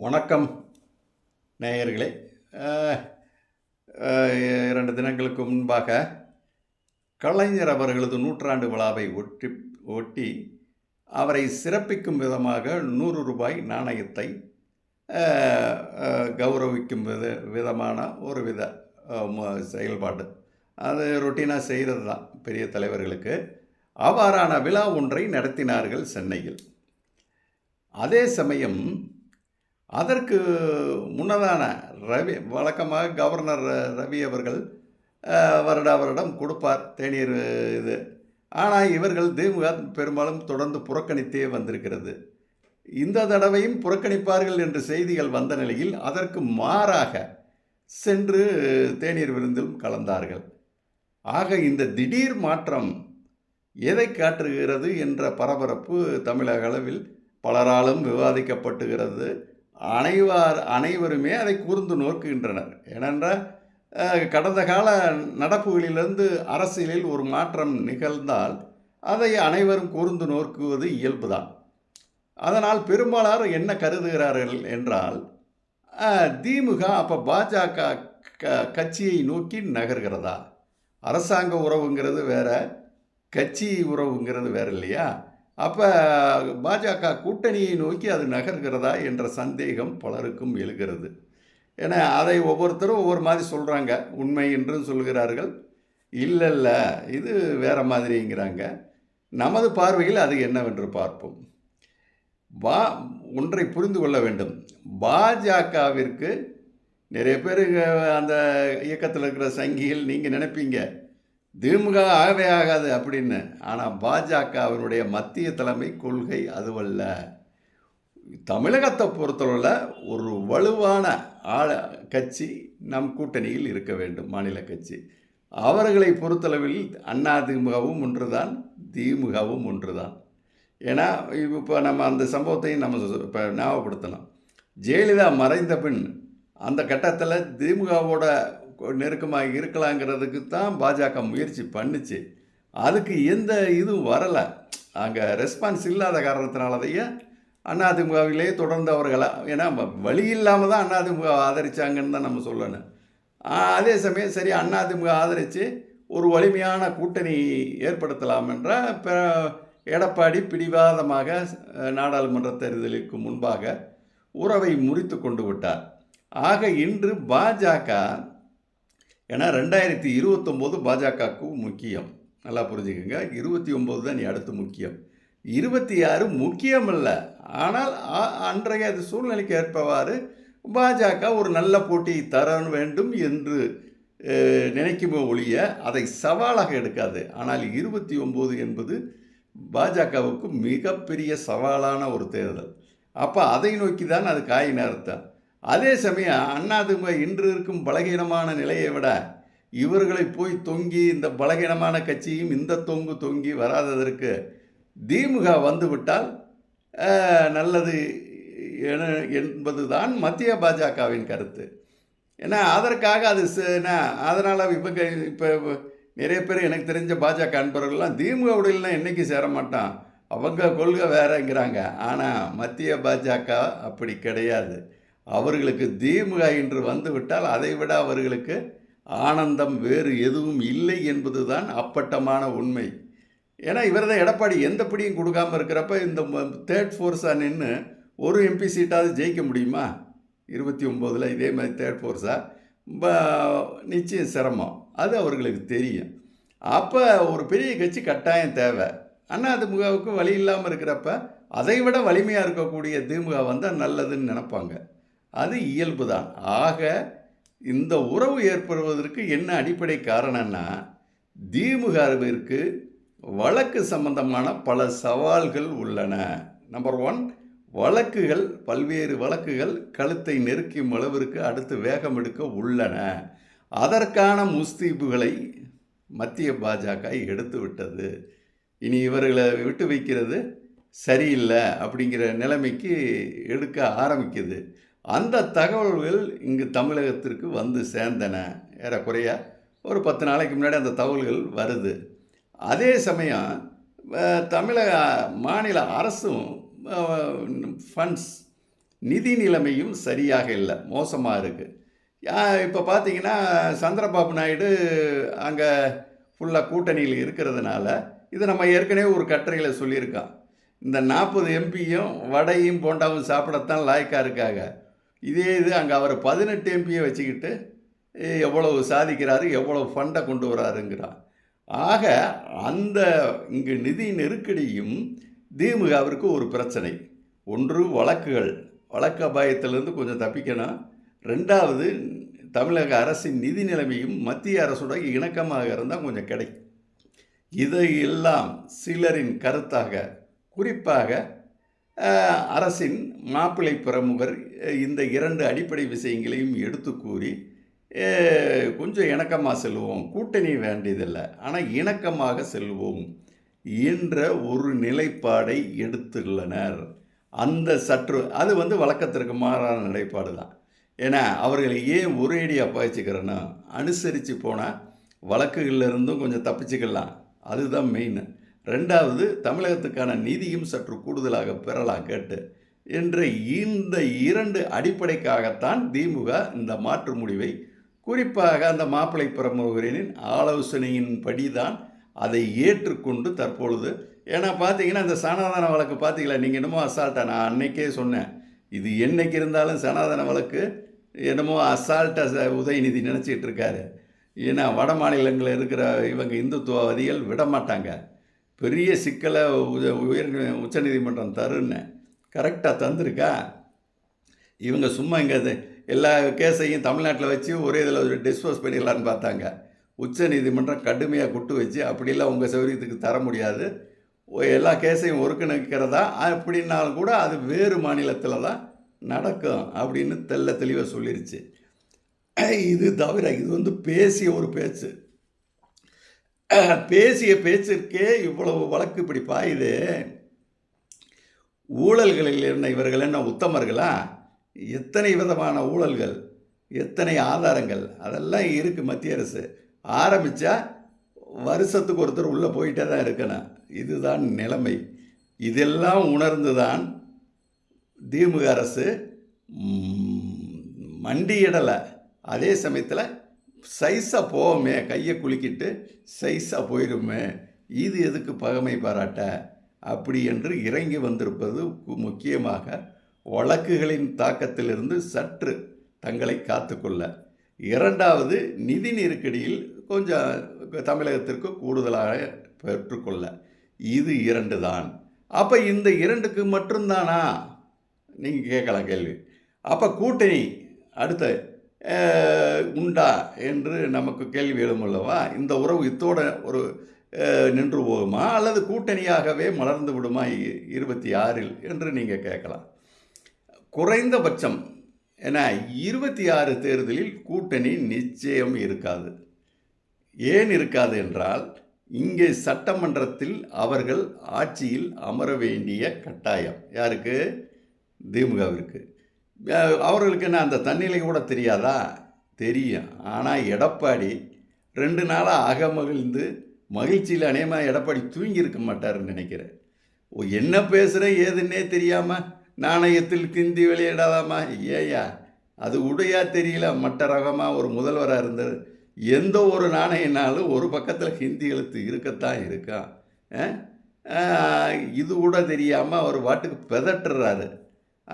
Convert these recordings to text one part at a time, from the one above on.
வணக்கம் நேயர்களே. இரண்டு தினங்களுக்கு முன்பாக கலைஞர் அவர்களது நூற்றாண்டு விழாவை ஒட்டி ஒட்டி அவரை சிறப்பிக்கும் விதமாக நூறு ரூபாய் நாணயத்தை கௌரவிக்கும் வித விதமான ஒரு வித ம- செயல்பாடு. அது ரொட்டீனாக செய்கிறது தான் பெரிய தலைவர்களுக்கு. அவ்வாறான விழா ஒன்றை நடத்தினார்கள் சென்னையில். அதே சமயம் அதற்கு முன்னதான ரவி வழக்கமாக கவர்னர் ரவி அவர்கள் வருட வருடா வருடம் கொடுப்பார் தேநீர் இது. ஆனால் இவர்கள் திமுக பெரும்பாலும் தொடர்ந்து புறக்கணித்தே வந்திருக்கிறது. இந்த தடவையும் புறக்கணிப்பார்கள் என்று செய்திகள் வந்த நிலையில் அதற்கு மாறாக சென்று தேநீர் விருந்திலும் கலந்தார்கள். ஆக இந்த திடீர் மாற்றம் எதை காட்டுகிறது என்ற பரபரப்பு தமிழக அளவில் பலராலும் விவாதிக்கப்பட்டுகிறது. அனைவார் அனைவருமே அதை கூர்ந்து நோக்குகின்றனர். ஏனென்றால் கடந்த கால நடப்புகளிலிருந்து அரசியலில் ஒரு மாற்றம் நிகழ்ந்தால் அதை அனைவரும் கூர்ந்து நோக்குவது இயல்புதான். அதனால் பெரும்பாலார் என்ன கருதுகிறார்கள் என்றால் திமுக அப்போ பாஜக க கட்சியை நோக்கி நகர்கிறதா? அரசாங்க உறவுங்கிறது வேற கட்சி உறவுங்கிறது வேற இல்லையா அப்போ பாஜக கூட்டணியை நோக்கி அது நகர்கிறதா என்ற சந்தேகம் பலருக்கும் எழுகிறது. ஏன்னா அதை ஒவ்வொருத்தரும் ஒவ்வொரு மாதிரி சொல்கிறாங்க உண்மை என்றும் சொல்கிறார்கள். இல்லை இல்லை இது வேறு மாதிரிங்கிறாங்க. நமது பார்வையில் அது என்னவென்று பார்ப்போம். பா ஒன்றை புரிந்து கொள்ள வேண்டும். பாஜகவிற்கு நிறைய பேர் அந்த இயக்கத்தில் இருக்கிற சங்கிகள் நீங்கள் நினைப்பீங்க. திமுக ஆகவே ஆகாது அப்படின்னு. ஆனால் பாஜக அவருடைய மத்திய தலைமை கொள்கை அதுவல்ல. தமிழகத்தை பொறுத்தளவில் ஒரு வலுவான ஆள கட்சி நம் கூட்டணியில் இருக்க வேண்டும் மாநில கட்சி. அவர்களை பொறுத்தளவில் அண்ணா திமுகவும் ஒன்று தான் திமுகவும் ஒன்று தான் ஏன்னா இப்போ நம்ம அந்த சம்பவத்தையும் நம்ம இப்போ ஞாபகப்படுத்தலாம். ஜெயலலிதா மறைந்த பின் அந்த கட்டத்தில் திமுகவோட நெருக்கமாக இருக்கலாங்கிறதுக்கு தான் பாஜக முயற்சி பண்ணுச்சு. அதுக்கு எந்த இதுவும் வரலை. அங்கே ரெஸ்பான்ஸ் இல்லாத காரணத்தினாலதையே அதிமுகவிலே தொடர்ந்து அவர்களா ஏன்னா வழி இல்லாமல் தான் அதிமுக ஆதரித்தாங்கன்னு தான் நம்ம சொல்லணும். அதே சமயம் சரி அதிமுக ஆதரித்து ஒரு வலிமையான கூட்டணி ஏற்படுத்தலாம் என்ற ப- எடப்பாடி பிடிவாதமாக நாடாளுமன்ற தேர்தலுக்கு முன்பாக உறவை முறித்து கொண்டு விட்டார். ஆக இன்று பாஜக ஏன்னா ரெண்டாயிரத்தி இருபத்தொம்போது பாஜகவுக்கும் முக்கியம். நல்லா புரிஞ்சுக்கோங்க. இருபத்தி ஒம்பது தான் நீ அடுத்து முக்கியம். இருபத்தி ஆறு முக்கியம் இல்லை ஆனால் அன்றைய அது சூழ்நிலைக்கு ஏற்பவாறு பாஜக ஒரு நல்ல போட்டியை தர வேண்டும் என்று நினைக்குமே ஒழிய அதை சவாலாக எடுக்காது. ஆனால் இருபத்தி ஒம்பது என்பது பாஜகவுக்கு மிகப்பெரிய சவாலான ஒரு தேர்தல். அப்போ அதை நோக்கி தான் அது காய் அர்த்தம் அதே சமயம் அண்ணாதிமுக இன்று இருக்கும் பலகீனமான நிலையை விட இவர்களை போய் தொங்கி இந்த பலகீனமான கட்சியும் இந்த தொங்கு தொங்கி வராததற்கு திமுக வந்துவிட்டால் நல்லது என- என்பதுதான் மத்திய பாஜகவின் கருத்து. ஏன்னா அதற்காக அது அதனால் இவங்க இப்போ நிறைய பேர் எனக்கு தெரிஞ்ச பாஜக அன்பர்கள்லாம் திமுகவுடையெல்லாம் என்றைக்கு சேர மாட்டான்? அவங்க கொள்கை வேறங்கிறாங்க. ஆனால் மத்திய பாஜக அப்படி கிடையாது. அவர்களுக்கு தீமுக என்று வந்துவிட்டால் அதை விட அவர்களுக்கு ஆனந்தம் வேறு எதுவும் இல்லை என்பதுதான் அப்பட்டமான உண்மை. ஏன்னா இவர் தான் எடப்பாடி எந்த பிடியும் கொடுக்காம இருக்கிறப்ப இந்த தேர்ட் ஃபோர்ஸாக நின்று ஒரு எம்பி சீட்டாவது ஜெயிக்க முடியுமா? இருபத்தி ஒம்போதில் இதே மாதிரி தேர்ட் ஃபோர்ஸாக நிச்சயம் சிரமம். அது அவர்களுக்கு தெரியும். அப்போ ஒரு பெரிய கட்சி கட்டாயம் தேவை. ஆனால் அது முகாவுக்கு வழி இல்லாமல் இருக்கிறப்ப அதை விட வலிமையாக இருக்கக்கூடிய திமுக வந்தால் நல்லதுன்னு நினப்பாங்க. அது இயல்பு தான் ஆக இந்த உறவு ஏற்படுவதற்கு என்ன அடிப்படை காரணம்னா திமுகவிற்கு வழக்கு சம்பந்தமான பல சவால்கள் உள்ளன. நம்பர் ஒன் வழக்குகள் பல்வேறு வழக்குகள் கழுத்தை நெருக்கும் அளவிற்கு அடுத்து வேகம் எடுக்க உள்ளன. அதற்கான முஸ்தீபுகளை மத்திய பாஜக எடுத்து விட்டது. இனி இவர்களை விட்டு வைக்கிறது சரியில்லை அப்படிங்கிற நிலைமைக்கு எடுக்க ஆரம்பிக்குது. அந்த தகவல்கள் இங்கு தமிழகத்திற்கு வந்து சேர்ந்தன. ஏறக்குறைய ஒரு பத்து நாளைக்கு முன்னாடி அந்த தகவல்கள் வருது. அதே சமயம் தமிழக மாநில அரசும் ஃபண்ட்ஸ் நிதி நிலைமையும் சரியாக இல்லை. மோசமாக இருக்குது இப்போ பார்த்தீங்கன்னா சந்திரபாபு நாயுடு அங்கே ஃபுல்லாக கூட்டணியில் இருக்கிறதுனால இது நம்ம ஏற்கனவே ஒரு கட்டுரையில் சொல்லியிருக்கோம் இந்த நாற்பது எம்பியும் வடையும் போண்டாவும் சாப்பிடத்தான் லாய்க்காக இருக்காங்க. இதே இது அங்கே அவர் பதினெட்டு எம்பியை வச்சுக்கிட்டு எவ்வளவு சாதிக்கிறாரு எவ்வளவு ஃபண்டை கொண்டு வராருங்கிறான் ஆக அந்த இங்கு நிதி நெருக்கடியும் திமுகவிற்கு ஒரு பிரச்சனை. ஒன்று வழக்குகள். வழக்கு அபாயத்திலிருந்து கொஞ்சம் தப்பிக்கணும். ரெண்டாவது தமிழக அரசின் நிதி நிலைமையும் மத்திய அரசோட இணக்கமாக இருந்தால் கொஞ்சம் கிடைக்கும். இதையெல்லாம் சிலரின் கருத்தாக குறிப்பாக அரசின் மாப்பிள்ளை பிரமுகர் இந்த இரண்டு அடிப்படை விஷயங்களையும் எடுத்து கூறி கொஞ்சம் இணக்கமாக செல்வோம் கூட்டணி வேண்டியதில்லை. ஆனால் இணக்கமாக செல்வோம் என்ற ஒரு நிலைப்பாடை எடுத்துள்ளனர். அந்த சற்று அது வந்து வழக்கத்திற்கு மாறான நிலைப்பாடு தான். ஏன்னா அவர்களை ஏன் ஒரேடியாக பாய்ச்சிக்கிறேன்னா அனுசரித்து போனால் வழக்குகளிலிருந்தும் கொஞ்சம் தப்பிச்சுக்கலாம். அதுதான் மெயின் ரெண்டாவது தமிழகத்துக்கான நிதியும் சற்று கூடுதலாக பெறலாம் கேட்டு என்ற இந்த இரண்டு அடிப்படைக்காகத்தான் திமுக இந்த மாற்று முடிவை குறிப்பாக அந்த மாப்பிள்ளை பிரமுகரின் ஆலோசனையின்படி தான் அதை ஏற்றுக்கொண்டு தற்பொழுது. ஏன்னா பார்த்தீங்கன்னா இந்த சனாதன வழக்கு பார்த்தீங்களா? நீங்கள் என்னமோ அசால்ட்டாக நான் அன்னைக்கே சொன்னேன். இது என்னைக்கு இருந்தாலும் சனாதன வழக்கு என்னமோ அசால்ட்டாக உதயநிதி நினச்சிட்டு இருக்காரு. ஏன்னா வட மாநிலங்களில் இருக்கிற இவங்க இந்துத்துவவாதிகள் விட மாட்டாங்க பெரிய சிக்கலை உயர் உயர் உச்சநீதிமன்றம் தருன்னு கரெக்டாக தந்திருக்கா? இவங்க சும்மா இங்கே எல்லா கேஸையும் தமிழ்நாட்டில் வச்சு ஒரே இதில் டிஸ்போஸ் பண்ணிடலான்னு பார்த்தாங்க. உச்ச நீதிமன்றம் கடுமையாக குட்டு வச்சு அப்படிலாம் உங்கள் சௌரியத்துக்கு தர முடியாது. எல்லா கேஸையும் ஒருங்கிணைக்கிறதா? அப்படின்னாலும் கூட அது வேறு மாநிலத்தில் தான் நடக்கும் அப்படின்னு தெள்ள தெளிவாக சொல்லிருச்சு. இது தவிர இது வந்து பேசிய ஒரு பேச்சு. பேசிய பேச்சிற்கே இவ்வளவு வழக்கு இப்படி பாயுது ஊழல்களில் இருந்த இவர்கள் என்ன உத்தமர்களா? எத்தனை விதமான ஊழல்கள் எத்தனை ஆதாரங்கள் அதெல்லாம் இருக்குது மத்திய அரசு. ஆரம்பித்தா வருஷத்துக்கு ஒருத்தர் உள்ளே போயிட்டே தான் இருக்கணும். இதுதான் நிலைமை. இதெல்லாம் உணர்ந்து தான் திமுக அரசு மண்டியிடலை. அதே சமயத்தில் சைஸாக போவோமே கையை குலுக்கிட்டு சைஸாக போயிருமே இது எதுக்கு பகமை பாராட்ட? அப்படி என்று இறங்கி வந்திருப்பது முக்கியமாக வழக்குகளின் தாக்கத்திலிருந்து சற்று தங்களை காத்துக்கொள்ள. இரண்டாவது நிதி நெருக்கடியில் கொஞ்சம் தமிழகத்திற்கு கூடுதலாக பெற்றுக்கொள்ள. இது இரண்டு தான் அப்போ இந்த இரண்டுக்கு மட்டும்தானா? நீங்கள் கேட்கலாம் கேள்வி. அப்போ கூட்டணி அடுத்த உண்டா என்று நமக்கு கேள்வி எழுமல்லவா இந்த உறவு இத்தோட ஒரு நின்று போகுமா? அல்லது கூட்டணியாகவே மலர்ந்து விடுமா இருபத்தி ஆறில் என்று நீங்கள் கேட்கலாம். குறைந்தபட்சம் ஏன்னா இருபத்தி ஆறு தேர்தலில் கூட்டணி நிச்சயம் இருக்காது. ஏன் இருக்காது என்றால் இங்கே சட்டமன்றத்தில் அவர்கள் ஆட்சியில் அமர வேண்டிய கட்டாயம். யாருக்கு? திமுகவிற்கு. அவர்களுக்கு என்ன அந்த தன்னிலை கூட தெரியாதா? தெரியும். ஆனால் எடப்பாடி ரெண்டு நாளாக அகமகிழ்ந்து மகிழ்ச்சியில் அநேகமாக எடப்பாடி தூங்கி இருக்க மாட்டாருன்னு நினைக்கிறேன். ஓ என்ன பேசுகிறேன் ஏதுன்னே தெரியாமல் நாணயத்தில் கிந்தி வெளியிடாதாமா ஏயா அது உடையா தெரியல. மட்ட ரகமாக ஒரு முதல்வராக இருந்தது எந்த ஒரு நாணயனாலும் ஒரு பக்கத்தில் ஹிந்தி எழுத்து இருக்கத்தான் இருக்கான். இது கூட தெரியாமல் அவர் பாட்டுக்கு பிதட்டுறாரு.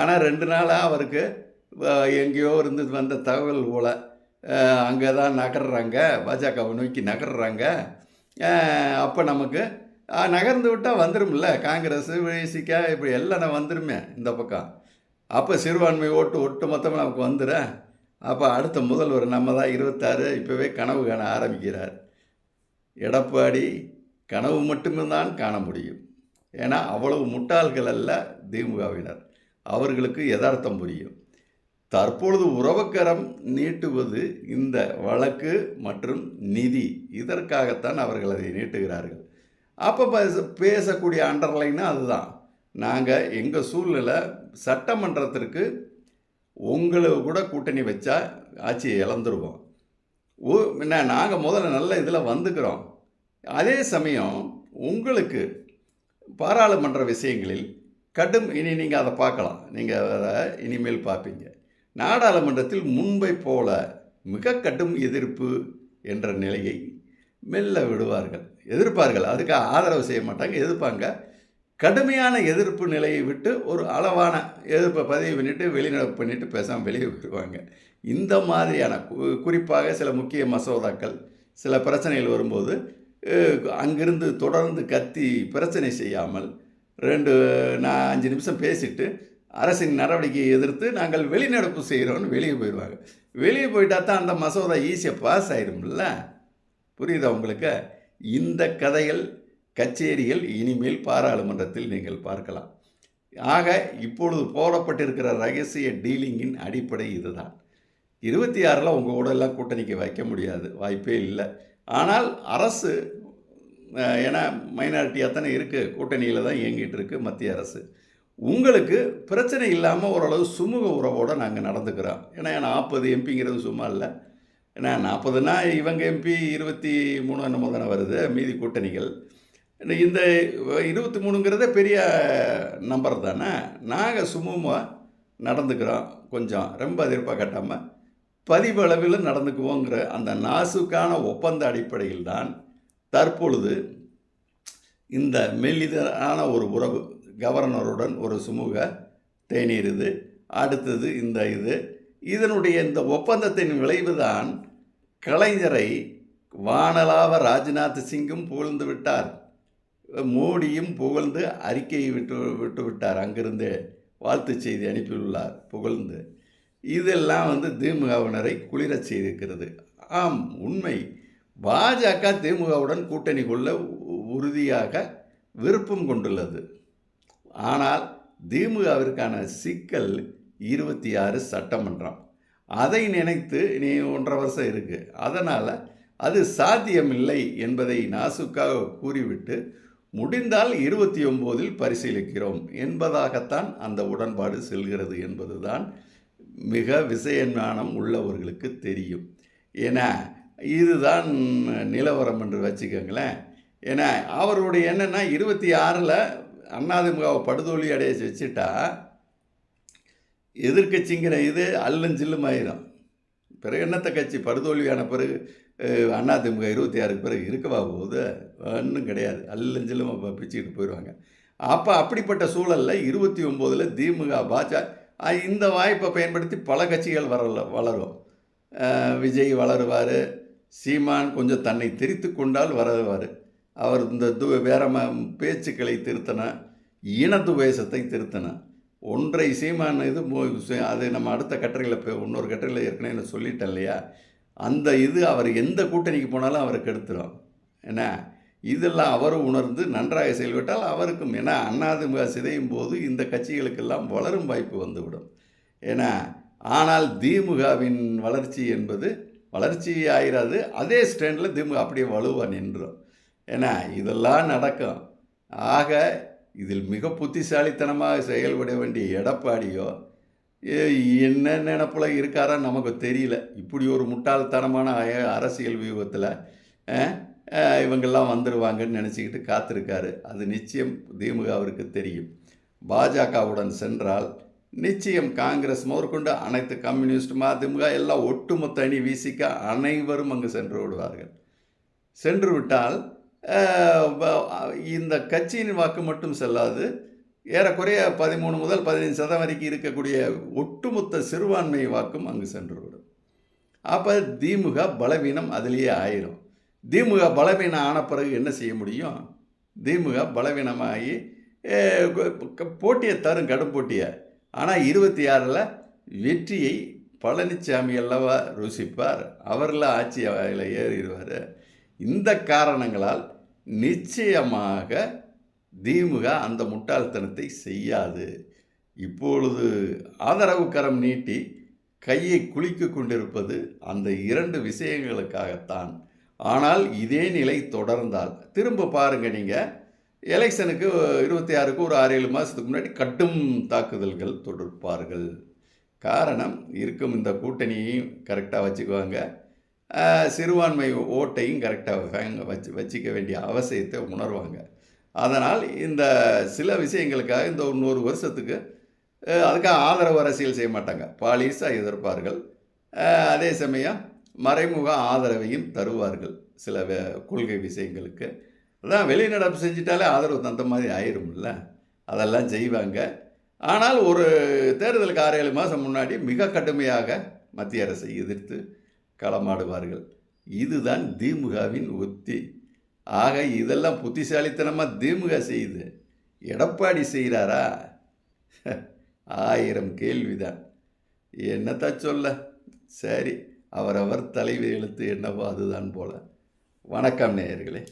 ஆனால் ரெண்டு நாளாக அவருக்கு எங்கேயோ இருந்து வந்த தகவல் போல் அங்கே தான் நகர்றாங்க. பாஜகவை நோக்கி நகர்றாங்க. அப்போ நமக்கு நகர்ந்து விட்டால் வந்துடும்ல காங்கிரஸ் விசிகா இப்படி எல்லாம் வந்துருமே இந்த பக்கம். அப்போ சிறுபான்மை ஓட்டு ஒட்டு மொத்தமாக நமக்கு வந்துடும் அப்போ அடுத்த முதல்வர் நம்ம தான் இருபத்தாறு இப்போவே கனவு காண ஆரம்பிக்கிறார். எடப்பாடி கனவு மட்டுமே தான் காண முடியும். ஏன்னா அவ்வளவு முட்டாள்கள் அல்ல திமுகவினர். அவர்களுக்கு யதார்த்தம் புரியும். தற்பொழுது உறவுக்கரம் நீட்டுவது இந்த வழக்கு மற்றும் நிதி. இதற்காகத்தான் அவர்கள் அதை நீட்டுகிறார்கள். அப்போ பேச- பேசக்கூடிய அண்டர்லைனும் அதுதான். நாங்கள் எங்கள் சூழ்நிலை சட்டமன்றத்திற்கு உங்களை கூட கூட்டணி வச்சா ஆட்சியை இழந்துருவோம். ஓ என்ன நாங்கள் முதல்ல நல்ல இதில் வந்துக்கிறோம். அதே சமயம் உங்களுக்கு பாராளுமன்ற விஷயங்களில் கடும் இனி நீங்கள் அதை பார்க்கலாம். நீங்கள் அதை இனிமேல் பார்ப்பீங்க. நாடாளுமன்றத்தில் முன்பை போல மிக கடும் எதிர்ப்பு என்ற நிலையை மெல்ல விடுவார்கள். எதிர்ப்பார்கள். அதுக்கு ஆதரவு செய்ய மாட்டாங்க எதிர்ப்பாங்க. கடுமையான எதிர்ப்பு நிலையை விட்டு ஒரு அளவான எதிர்ப்பை பதிவு பண்ணிவிட்டு வெளிநடப்பு பண்ணிவிட்டு பேசாமல் வெளியே விடுவாங்க இந்த மாதிரியான கு- குறிப்பாக சில முக்கிய மசோதாக்கள் சில பிரச்சனைகள் வரும்போது அங்கிருந்து தொடர்ந்து கத்தி பிரச்சனை செய்யாமல் ரெண்டு நான் அஞ்சு நிமிஷம் பேசிட்டு அரசின் நடவடிக்கையை எதிர்த்து நாங்கள் வெளிநடப்பு செய்கிறோன்னு வெளியே போயிடுவாங்க. வெளியே போயிட்டா தான் அந்த மசோதா ஈஸியாக பாஸ் ஆயிரும்ல? புரியுதா உங்களுக்கு? இந்த கதைகள் கச்சேரிகள் இனிமேல் பாராளுமன்றத்தில் நீங்கள் பார்க்கலாம். ஆக இப்பொழுது போடப்பட்டிருக்கிற ரகசிய டீலிங்கின் அடிப்படை இதுதான். இருபத்தி ஆறில் உங்கள் கூட எல்லாம் கூட்டணிக்கு வைக்க முடியாது வாய்ப்பே இல்லை. ஆனால் அரசு ஏன்னா மைனாரிட்டியாக தானே இருக்குது கூட்டணியில் தான் இயங்கிட்டு இருக்கு மத்திய அரசு. உங்களுக்கு பிரச்சனை இல்லாமல் ஓரளவு சுமூக உறவோடு நாங்கள் நடந்துக்கிறோம். ஏன்னா நாற்பது எம்பிங்கிறது சும்மா இல்லை. ஏன்னா நாற்பதுனா இவங்க எம்பி இருபத்தி மூணு என்னமோ தானே வருது மீதி கூட்டணிகள். இந்த- இருபத்தி மூணுங்கிறதே பெரிய நம்பர் தானே. நாங்கள் சுமூகமாக நடந்துக்கிறோம் கொஞ்சம் ரொம்ப எதிர்ப்பாக கட்டாமல் பதிவளவில் நடந்துக்குவோங்கிற அந்த நாசுக்கான ஒப்பந்த அடிப்படையில் தான் தற்பொழுது இந்த மெல்லிதரான ஒரு உறவு கவர்னருடன் ஒரு சுமூக தேநீர் இது அடுத்தது இந்த இது. இதனுடைய இந்த ஒப்பந்தத்தின் விளைவுதான் கலைஞரை வானலாவ ராஜ்நாத் சிங்கும் புகழ்ந்து விட்டார். மோடியும் புகழ்ந்து அறிக்கையை விட்டு விட்டு விட்டார். அங்கிருந்தே வாழ்த்துச் செய்தி அனுப்பியுள்ளார் புகழ்ந்து. இதெல்லாம் வந்து திமுகவினரை குளிரச் செய்திருக்கிறது. ஆம் உண்மை. பாஜக திமுகவுடன் கூட்டணி கொள்ள உ- உறுதியாக விருப்பம் கொண்டுள்ளது. ஆனால் திமுகவிற்கான சிக்கல் இருபத்தி ஆறு சட்டமன்றம். அதை நினைத்து நீ ஒன்றரை வருஷம் இருக்குது அதனால் அது சாத்தியமில்லை என்பதை நாசுக்காக கூறிவிட்டு முடிந்தால் இருபத்தி ஒம்போதில் பரிசீலிக்கிறோம் என்பதாகத்தான் அந்த உடன்பாடு செல்கிறது என்பதுதான் மிக விசயஞானம் உள்ளவர்களுக்கு தெரியும். ஏன்னா இதுதான் நிலவரம் என்று வச்சுக்கோங்களேன். ஏன்னா அவருடைய என்னென்னா இருபத்தி ஆறில் அண்ணாதிமுகவை படுதோல்வி அடைய வச்சுட்டா எதிர்க்கட்சிங்கிற இது அல்லும் சில்லும் ஆயிரும். பிறகு என்னத்த கட்சி படுதோல்வியான பிறகு அதிமுக இருபத்தி ஆறுக்கு பிறகு இருக்கவா போகுது? ஒன்றும் கிடையாது. அல்லும் சில்லும் பிச்சுக்கிட்டு போயிடுவாங்க அப்போ அப்படிப்பட்ட சூழலில் இருபத்தி ஒம்போதில் திமுக பாஜக இந்த வாய்ப்பை பயன்படுத்தி பல கட்சிகள் வரல வளரும். விஜய் வளருவார். சீமான் கொஞ்சம் தன்னை திரித்து கொண்டால் வரவார் அவர் இந்த து வேற ம பேச்சுக்களை திருத்தின இனத்துவேசத்தை திருத்தினா. ஒன்றை சீமான் இது அது நம்ம அடுத்த கட்டுரையில் இப்போ இன்னொரு கட்டுரையில் ஏற்கனவே சொல்லிட்டேன் இல்லையா? அந்த இது அவர் எந்த கூட்டணிக்கு போனாலும் அவருக்கு எடுத்துரும். என்ன? இதெல்லாம் அவரும் உணர்ந்து நன்றாக செயல்பட்டால் அவருக்கும் ஏன்னா அண்ணாதிமுக சிதையும் போது இந்த கட்சிகளுக்கெல்லாம் வளரும் வாய்ப்பு வந்துவிடும். ஏன்னா ஆனால் திமுகவின் வளர்ச்சி என்பது வளர்ச்சி ஆயிராது. அதே ஸ்டாண்டில் திமுக அப்படியே வலுவாக நின்றும். ஏன்னா இதெல்லாம் நடக்கும். ஆக இதில் மிக புத்திசாலித்தனமாக செயல்பட வேண்டிய எடப்பாடியோ என்ன நினப்பில் இருக்காரா நமக்கு தெரியல. இப்படி ஒரு முட்டாள்தனமான அரசியல் வியூகத்தில் இவங்கெல்லாம் வந்துடுவாங்கன்னு நினச்சிக்கிட்டு காத்திருக்காரு. அது நிச்சயம் திமுக அவருக்கு தெரியும். பாஜகவுடன் சென்றால் நிச்சயம் காங்கிரஸ் முதற்கொண்டு அனைத்து கம்யூனிஸ்ட் மதிமுக எல்லாம் ஒட்டுமொத்த அணி வீசிக்க அனைவரும் அங்கு சென்று விடுவார்கள். சென்று விட்டால் இந்த கட்சியின் வாக்கு மட்டும் செல்லாது ஏறக்குறைய பதிமூணு முதல் பதினைந்து சதம் வரைக்கும் இருக்கக்கூடிய ஒட்டுமொத்த சிறுபான்மை வாக்கும் அங்கு சென்றுவிடும் அப்போ திமுக பலவீனம் அதிலேயே ஆயிரும். திமுக பலவீனம் ஆன பிறகு என்ன செய்ய முடியும்? திமுக பலவீனமாகி போட்டியை தரும் கடும் போட்டியை ஆனால் இருபத்தி ஆறில் வெற்றியை பழனிசாமி அல்லவா ருசிப்பார். அவரில் ஆட்சி வகையில் ஏறிடுவார். இந்த காரணங்களால் நிச்சயமாக திமுக அந்த முட்டாள்தனத்தை செய்யாது. இப்பொழுது ஆதரவு கரம் நீட்டி கையை குளிக்க கொண்டிருப்பது அந்த இரண்டு விஷயங்களுக்காகத்தான். ஆனால் இதே நிலை தொடர்ந்தால் திரும்ப பாருங்கள் நீங்கள் எலெக்ஷனுக்கு இருபத்தி ஆறுக்கு ஒரு ஆறு ஏழு மாதத்துக்கு முன்னாடி கடும் தாக்குதல்கள் தொடுப்பார்கள் காரணம் இருக்கும் இந்த கூட்டணியையும் கரெக்டாக வச்சுக்குவாங்க. சிறுபான்மை ஓட்டையும் கரெக்டாக வச்சு வச்சுக்க வேண்டிய அவசியத்தை உணர்வாங்க. அதனால் இந்த சில விஷயங்களுக்காக இந்த இன்னொரு வருஷத்துக்கு அதுக்காக ஆதரவு அரசியல் செய்ய மாட்டாங்க. பாலிசாக எதிர்ப்பார்கள். அதே சமயம் மறைமுக ஆதரவையும் தருவார்கள் சில கொள்கை விஷயங்களுக்கு. அதான் வெளிநடப்பு செஞ்சிட்டாலே ஆதரவு தந்த மாதிரி ஆயிரும்ல. அதெல்லாம் செய்வாங்க. ஆனால் ஒரு தேர்தலுக்கு ஆறு ஏழு மாதம் முன்னாடி மிக கடுமையாக மத்திய அரசை எதிர்த்து களமாடுவார்கள். இதுதான் திமுகவின் உத்தி. ஆக இதெல்லாம் புத்திசாலித்தனமாக திமுக செய்யுது எடப்பாடி செய்கிறாரா ஆயிரம் கேள்விதான். என்னத்தா சொல்ல? சரி அவரவர் தலைவி எழுத்து என்னவோ அதுதான் போல. வணக்கம் நேயர்களே.